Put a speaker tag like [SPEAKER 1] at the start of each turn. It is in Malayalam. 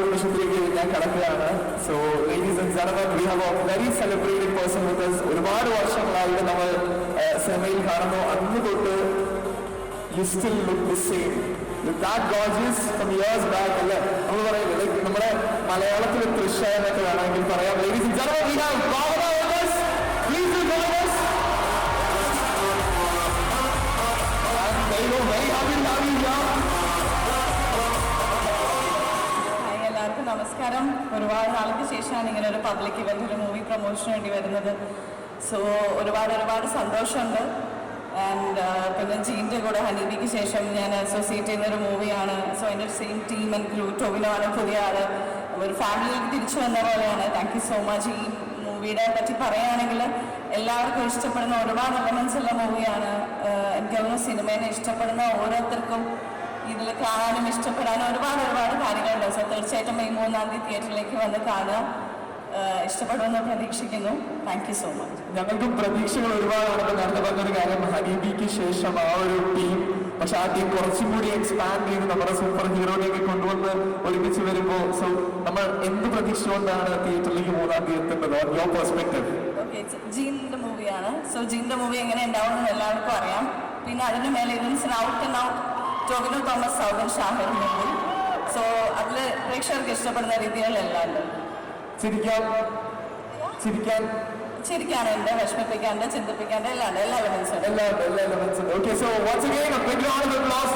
[SPEAKER 1] നിമിഷത്തിലേക്ക് ഞാൻ കടക്കുകയാണ്. So ladies and we have a very celebrated person with ഒരുപാട് വർഷങ്ങളായിട്ട് നമ്മൾ സിനിമയിൽ കാണുന്നു. അന്ന് തൊട്ട് you still look the same that from years back അല്ലേ? നമ്മൾ ലൈക്ക് നമ്മുടെ മലയാളത്തിൽ തൃശ എന്നൊക്കെ വേണമെങ്കിൽ പറയാം. Ladies and general we have Bhavana please us. And very very
[SPEAKER 2] നമസ്കാരം. ഒരുപാട് നാൾക്ക് ശേഷമാണ് ഇങ്ങനെ ഒരു പബ്ലിക് ഇവന്റ് ഒരു മൂവി പ്രൊമോഷന് വേണ്ടി വരുന്നത്. സോ ഒരുപാട് ഒരുപാട് സന്തോഷമുണ്ട്. ആൻഡ് പിന്നെ ജീന്റെ കൂടെ ഹനീബിക്ക് ശേഷം ഞാൻ അസോസിയേറ്റ് ചെയ്യുന്ന ഒരു മൂവിയാണ് സോ എന്റെ same team and crew Tovino ആണ് പുതിയ ആൾ. ഒരു ഫാമിലിയിലേക്ക് തിരിച്ചു വന്ന പോലെയാണ്. താങ്ക് യു സോ മച്ച് ഈ മൂവിയുടെ പറ്റി പറയുകയാണെങ്കിൽ എല്ലാവർക്കും ഇഷ്ടപ്പെടുന്ന ഒരുപാട് എലമെന്റ്സ് ഉള്ള മൂവിയാണ് എനിക്ക് തോന്നുന്നു സിനിമേനെ ഇഷ്ടപ്പെടുന്ന ഓരോരുത്തർക്കും ഇതിൽ കാണാനും ഇഷ്ടപ്പെടാനും ഒരുപാട് ഒരുപാട് കാര്യങ്ങളുണ്ട്. സോ തീർച്ചയായിട്ടും ഈ മൂന്നാം തീയതി തിയേറ്ററിലേക്ക് വന്ന് കാണുക. ഇഷ്ടപ്പെടുമെന്ന് പ്രതീക്ഷിക്കുന്നു. താങ്ക് യു സോ മച്ച്
[SPEAKER 1] ഞങ്ങൾക്കും പ്രതീക്ഷകൾ ഒരുപാടുണ്ട് നേരത്തെ പറഞ്ഞൊരു കാര്യം ഹനീബിക്ക് ശേഷം ആ ഒരു ടീം പക്ഷെ ആ ടീം കുറച്ചും കൂടി എക്സ്പാൻഡ് ചെയ്ത് നമ്മുടെ സൂപ്പർ ഹീറോയിലേക്ക് കൊണ്ടുവന്ന് ഒരുമിച്ച് വരുമ്പോൾ സോ നമ്മൾ എന്ത് പ്രതീക്ഷകൊണ്ടാണ് തിയേറ്ററിലേക്ക് മൂന്നാം തീയതി എത്തുന്നത് ഓൺ യുവർ പെർസ്പെക്ടീവ്
[SPEAKER 2] ഓക്കെ ജീനിന്റെ മൂവിയാണ് സോ ജീന്റെ മൂവി എങ്ങനെ ഉണ്ടാവുമെന്ന് എല്ലാവർക്കും അറിയാം. പിന്നെ അതിന് മേലെ ഇതിന് out and out Tovino Thomas Soubin Shahir മുമ്പിൽ സോ അതിൽ പ്രേക്ഷകർക്ക് ഇഷ്ടപ്പെടുന്ന രീതികളെല്ലാം ഉണ്ട്
[SPEAKER 1] ചിരിക്കാൻ. ചിരിക്കാൻ
[SPEAKER 2] ചിരിക്കാനുണ്ട് വിഷമിപ്പിക്കാനുണ്ട് ചിന്തിപ്പിക്കാനുണ്ട് എല്ലാം ഉണ്ട് എല്ലാ എലമെന്റ്സും ഉണ്ട്.
[SPEAKER 1] എല്ലാ എല്ലാ എലമെന്റ്സും okay so what's again round of applause